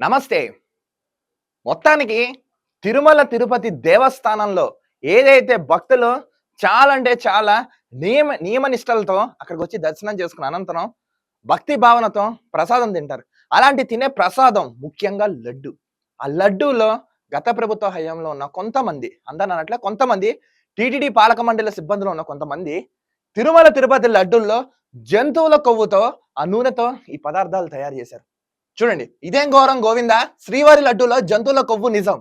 నమస్తే. మొత్తానికి తిరుమల తిరుపతి దేవస్థానంలో ఏదైతే భక్తులు చాలా అంటే చాలా నియమ నియమనిష్టలతో అక్కడికి వచ్చి దర్శనం చేసుకున్న అనంతరం భక్తి భావనతో ప్రసాదం తింటారు. అలాంటి తినే ప్రసాదం ముఖ్యంగా లడ్డు. ఆ లడ్డూలో గత ప్రభుత్వ హయాంలో ఉన్న కొంతమంది అందరూ అన్నట్లే కొంతమంది టీటీడీ పాలక మండలి సిబ్బందిలో ఉన్న కొంతమంది తిరుమల తిరుపతి లడ్డూల్లో జంతువుల కొవ్వుతో ఆ నూనెతో ఈ పదార్థాలు తయారు చేశారు. చూడండి ఇదేం ఘోరం గోవింద? శ్రీవారి లడ్డూలో జంతువుల కొవ్వు నిజం.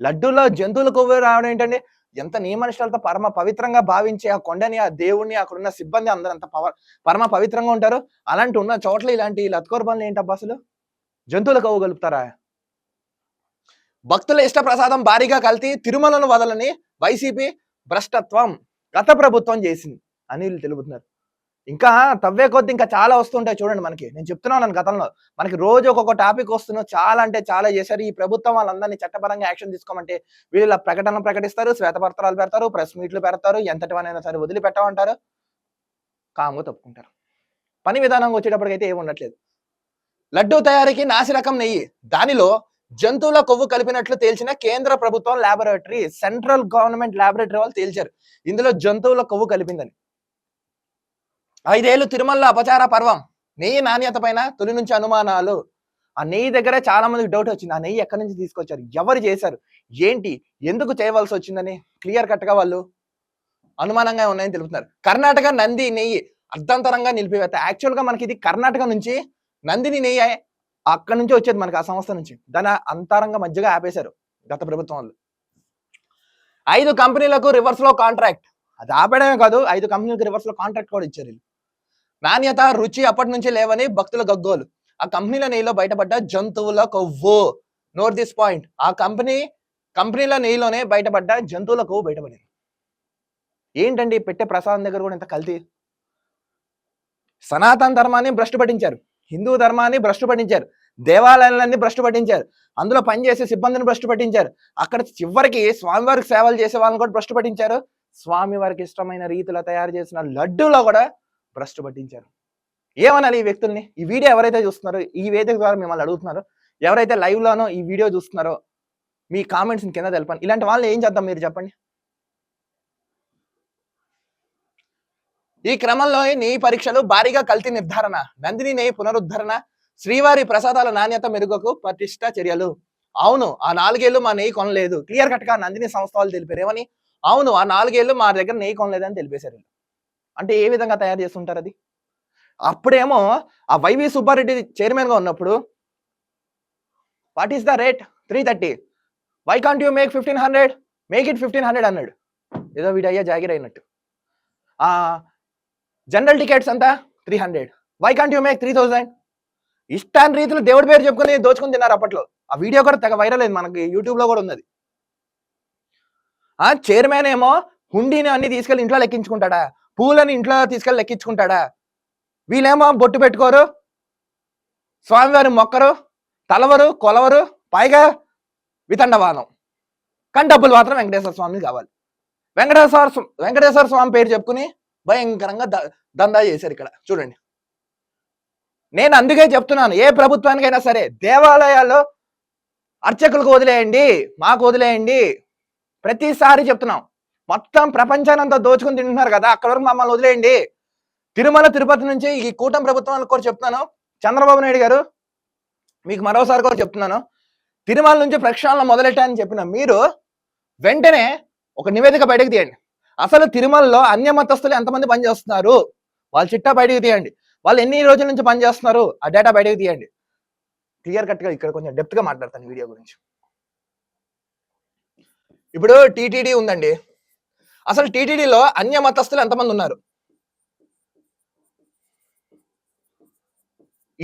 లడ్డూలో జంతువుల కొవ్వు రావడం ఏంటండి? ఎంత నియమనిష్టలతో పరమ పవిత్రంగా భావించి ఆ కొండని ఆ దేవుణ్ణి అక్కడ ఉన్న సిబ్బంది అందరూ అంత పవ పరమ పవిత్రంగా ఉంటారు. అలాంటి ఉన్న చోట్ల ఇలాంటి లత్కోర్ పనులు ఏంటబ్బా అసలు? జంతువుల కొవ్వు కలుపుతారా భక్తుల ఇష్ట ప్రసాదం భారీగా కల్తీ తిరుమలను వదలని వైసీపీ భ్రష్టత్వం గత ప్రభుత్వం చేసింది. అని వీళ్ళు తెలుపుతున్నారు. ఇంకా తవ్వే కొద్ది ఇంకా చాలా వస్తుంటాయి చూడండి మనకి. నేను చెప్తున్నాను గతంలో. మనకి రోజు ఒక్కొక్క టాపిక్ వస్తున్నావు చాలా అంటే చాలా చేశారు. ఈ ప్రభుత్వం వాళ్ళందరినీ చట్టపరంగా యాక్షన్ తీసుకోమంటే వీళ్ళు ఇలా ప్రకటన ప్రకటిస్తారు శ్వేతపత్రాలు పెడతారు ప్రెస్ మీట్లు పెడతారు ఎంతటివనైనా సరే వదిలిపెట్టమంటారు కాముగా తప్పుకుంటారు. పని విధానంగా వచ్చేటప్పటికైతే ఏమి ఉండట్లేదు. లడ్డూ తయారీకి నాసిరకం నెయ్యి. దానిలో జంతువుల కొవ్వు కలిపినట్లు తేల్చిన కేంద్ర ప్రభుత్వం ల్యాబొరేటరీ సెంట్రల్ గవర్నమెంట్ ల్యాబొరేటరీ వాళ్ళు తేల్చారు. ఇందులో జంతువుల కొవ్వు కలిపిందని. ఐదేళ్ళు తిరుమల అపచార పర్వం. నెయ్యి నాణ్యత పైన తొలి నుంచి అనుమానాలు. ఆ నెయ్యి దగ్గర చాలా మందికి డౌట్ వచ్చింది. ఆ నెయ్యి ఎక్కడి నుంచి తీసుకొచ్చారు? ఎవరు చేశారు? ఏంటి? ఎందుకు చేయవలసి వచ్చిందని క్లియర్ కట్గా వాళ్ళు అనుమానంగా ఉన్నాయని తెలుపుతున్నారు. కర్ణాటక నంది నెయ్యి అర్ధంతరంగా నిలిపివేత. యాక్చువల్గా మనకి ఇది కర్ణాటక నుంచి నందిని నెయ్యి అక్కడి నుంచి వచ్చేది మనకి ఆ సంస్థ నుంచి. దాని అంతరంగా మధ్యగా ఆపేశారు గత ప్రభుత్వం వాళ్ళు. ఐదు కంపెనీలకు రివర్స్లో కాంట్రాక్ట్ అది ఆపేయడమే కాదు ఐదు కంపెనీలకు రివర్స్లో కాంట్రాక్ట్ కూడా ఇచ్చారు వీళ్ళు. నాణ్యత రుచి అప్పటి నుంచి లేవని భక్తుల గగ్గోలు. ఆ కంపెనీల నెయ్యిలో బయటపడ్డ జంతువుల కొవ్వు. నోట్ దిస్ పాయింట్ ఆ కంపెనీ కంపెనీల నెయ్యిలోనే బయటపడ్డ జంతువుల కొవ్వు బయటపడింది. ఏంటండి పెట్టే ప్రసాదం దగ్గర కూడా ఇంత కల్తీ? సనాతన ధర్మాన్ని భ్రష్టు పట్టించారు. హిందూ ధర్మాన్ని భ్రష్టు పట్టించారు. దేవాలయాలన్నీ భ్రష్టు పట్టించారు. అందులో పనిచేసే సిబ్బందిని భ్రష్టు పట్టించారు. అక్కడ చివరికి స్వామివారికి సేవలు చేసే వాళ్ళని కూడా భ్రష్టు పట్టించారు. స్వామివారికి ఇష్టమైన రీతిలో తయారు చేసిన లడ్డూలో కూడా భ్రష్టు పట్టించారు. ఏమనాలి ఈ వ్యక్తుల్ని? ఈ వీడియో ఎవరైతే చూస్తున్నారో ఈ వేదిక ద్వారా మిమ్మల్ని అడుగుతున్నారో ఎవరైతే లైవ్ లోనో ఈ వీడియో చూస్తున్నారో మీ కామెంట్స్ కింద తెలపండి. ఇలాంటి వాళ్ళని ఏం చేద్దాం మీరు చెప్పండి? ఈ క్రమంలో నెయ్యి పరీక్షలు భారీగా కల్తీ నిర్ధారణ నందిని నెయ్యి పునరుద్ధరణ శ్రీవారి ప్రసాదాల నాణ్యత మెరుగుకు పటిష్ట చర్యలు. అవును ఆ నాలుగేళ్ళు మా నెయ్యి కొనలేదు. క్లియర్ కట్గా నందిని సంస్థ వాళ్ళు తెలిపారు. ఏమని? అవును ఆ నాలుగేళ్ళు మా దగ్గర నెయ్యి కొనలేదని తెలిపేశారు అంటే ఏ విధంగా తయారు చేస్తుంటారు అది? అప్పుడేమో ఆ వైవి సుబ్బారెడ్డి చైర్మన్గా ఉన్నప్పుడు what is the rate? Three thirty. Why can't you make fifteen hundred? Make it fifteen hundred అన్నాడు. ఏదో వీడయ్యా జాగిర్ అయినట్టు. జనరల్ టికెట్స్ అంతా three hundred. Why can't you make three thousand? ఇష్టాన్ రీతిలో దేవుడి పేరు చెప్పుకొని దోచుకుని తిన్నారు అప్పట్లో. ఆ వీడియో కూడా తెగ వైరల్ అయింది. మనకి యూట్యూబ్లో కూడా ఉన్నది. ఆ చైర్మన్ ఏమో హుండీని అన్ని తీసుకెళ్ళి ఇంట్లో లెక్కించుకుంటాడా? పూలని ఇంట్లో తీసుకెళ్ళి లెక్కించుకుంటాడా? వీళ్ళేమో బొట్టు పెట్టుకోరు స్వామివారి మొక్కరు తలవరు కొలవరు పైగా వితండవాదం. కానీ డబ్బులు మాత్రం వెంకటేశ్వర స్వామి కావాలి. వెంకటేశ్వర వెంకటేశ్వర స్వామి పేరు చెప్పుకుని భయంకరంగా ద- దందా చేశారు ఇక్కడ. చూడండి. నేను అందుకే చెప్తున్నాను ఏ ప్రభుత్వానికైనా సరే దేవాలయాల్లో అర్చకులకు వదిలేయండి మాకు వదిలేయండి. ప్రతిసారి చెప్తున్నాం మొత్తం ప్రపంచాన్ని అంతా దోచుకుని తింటున్నారు కదా అక్కడ వరకు మమ్మల్ని వదిలేయండి. తిరుమల తిరుపతి నుంచి ఈ కూటమి ప్రభుత్వానికి కూడా చెప్తున్నాను. చంద్రబాబు నాయుడు గారు మీకు మరోసారి కూడా చెప్తున్నాను. తిరుమల నుంచి ప్రక్షాళన మొదలెట్టాయని చెప్పిన మీరు వెంటనే ఒక నివేదిక బయటకు తీయండి. అసలు తిరుమలలో అన్య మతస్థులు ఎంతమంది పనిచేస్తున్నారు వాళ్ళ చిట్టా బయటకు తీయండి. వాళ్ళు ఎన్ని రోజుల నుంచి పనిచేస్తున్నారు ఆ డేటా బయటకు తీయండి. క్లియర్ కట్గా ఇక్కడ కొంచెం డెప్త్గా మాట్లాడతాను వీడియో గురించి. ఇప్పుడు టీటీడీ ఉందండి. అసలు టీటీడీలో అన్య మతస్థులు ఎంతమంది ఉన్నారు?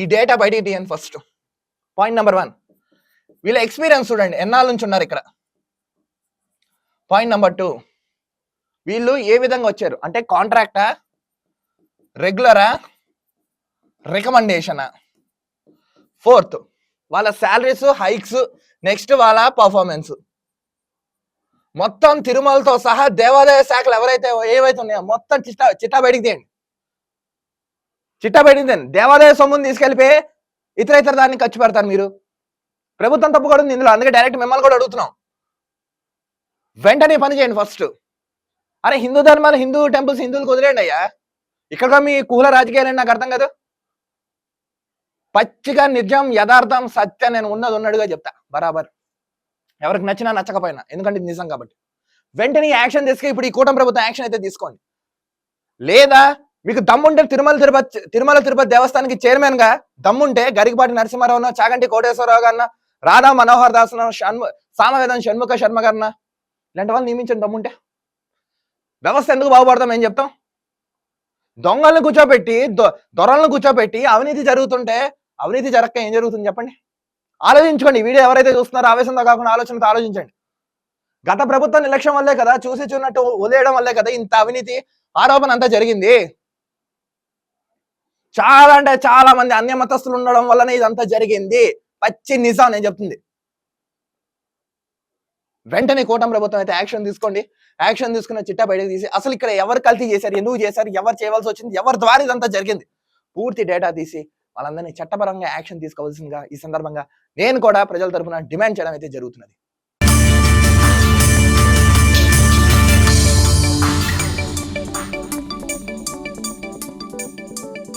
ఈ డేటా బయటికి తీయండి ఫస్ట్. పాయింట్ నెంబర్ వన్ వీళ్ళ ఎక్స్పీరియన్స్ చూడండి. ఎన్నాళ్ళ నుంచి ఉన్నారు ఇక్కడ? పాయింట్ నెంబర్ టూ వీళ్ళు ఏ విధంగా వచ్చారు? అంటే కాంట్రాక్టా రెగ్యులరా రికమెండేషనా ఫోర్త్ వాళ్ళ శాలరీస్ హైక్స్ నెక్స్ట్ వాళ్ళ పర్ఫార్మెన్స్ మొత్తం తిరుమలతో సహా దేవాదాయ శాఖలు ఎవరైతే ఏవైతే ఉన్నాయో మొత్తం చిట్టా చిట్టా బయటికి తీయండి. చిట్టా బయటికి తీయండి. దేవాదాయ సొమ్ముని తీసుకెళ్ళిపోయి ఇతర ఇతర దాన్ని ఖర్చు పెడతారు మీరు. ప్రభుత్వం తప్పు కూడా ఉంది ఇందులో. అందుకే డైరెక్ట్ మిమ్మల్ని కూడా అడుగుతున్నాం. వెంటనే పని చేయండి ఫస్ట్ అరే హిందూ ధర్మాలు హిందూ టెంపుల్స్ హిందువులు కుదిరేయండి అయ్యా. ఇక్కడ మీ కుల రాజకీయాలు నాకు అర్థం కాదు. పచ్చిగా నిజం యథార్థం సత్యం నేను ఉన్నది ఉన్నట్టుగా చెప్తా. బరాబర్. ఎవరికి నచ్చినా నచ్చకపోయినా. ఎందుకంటే ఇది నిజం కాబట్టి. వెంటనే యాక్షన్ తీసుకు ఇప్పుడు ఈ కూటమి ప్రభుత్వం యాక్షన్ అయితే తీసుకోండి. లేదా మీకు దమ్ముంటే తిరుమల తిరుపతి తిరుమల తిరుపతి దేవస్థానానికి చైర్మన్గా దమ్ముంటే గరికపాటి నరసింహారావు చాగంటి కోటేశ్వరరావు గారిన రాధా మనోహర్ దాస్ షణ్ము సామవేదం షణ్ముఖ శర్మ గారిన ఇలాంటి వాళ్ళు నియమించండి దమ్ముంటే. వ్యవస్థ ఎందుకు బాగుపడతాం ఏం చెప్తాం? దొంగలను కూర్చోబెట్టి దొ- దొరలను కూర్చోబెట్టి అవినీతి జరుగుతుంటే అవినీతి జరగక ఏం జరుగుతుంది చెప్పండి? ఆలోచించుకోండి. వీడియో ఎవరైతే చూస్తున్నారో ఆవేశంతో కాకుండా ఆలోచనతో ఆలోచించండి. గత ప్రభుత్వం నిర్లక్ష్యం వల్లే కదా చూసి చూన్నట్టు వదిలేయడం వల్లే కదా ఇంత అవినీతి ఆరోపణ అంతా జరిగింది. చాలా అంటే చాలా మంది అన్య మతస్థులు ఉండడం వల్లనే ఇదంతా జరిగింది. పచ్చి నిజం నేను చెప్తుంది. వెంటనే కూటమి ప్రభుత్వం అయితే యాక్షన్ తీసుకోండి. యాక్షన్ తీసుకున్న చిట్టా బయటకు తీసి అసలు ఇక్కడ ఎవరు కల్తీ చేశారు? ఎందుకు చేశారు? ఎవరు చేయవలసి వచ్చింది? ఎవరి ద్వారా ఇదంతా జరిగింది? పూర్తి డేటా తీసి వాళ్ళందరినీ చట్టపరంగా యాక్షన్ తీసుకోవాల్సిందిగా ఈ సందర్భంగా నేను కూడా ప్రజల తరపున డిమాండ్ చేయడం అయితే జరుగుతున్నది.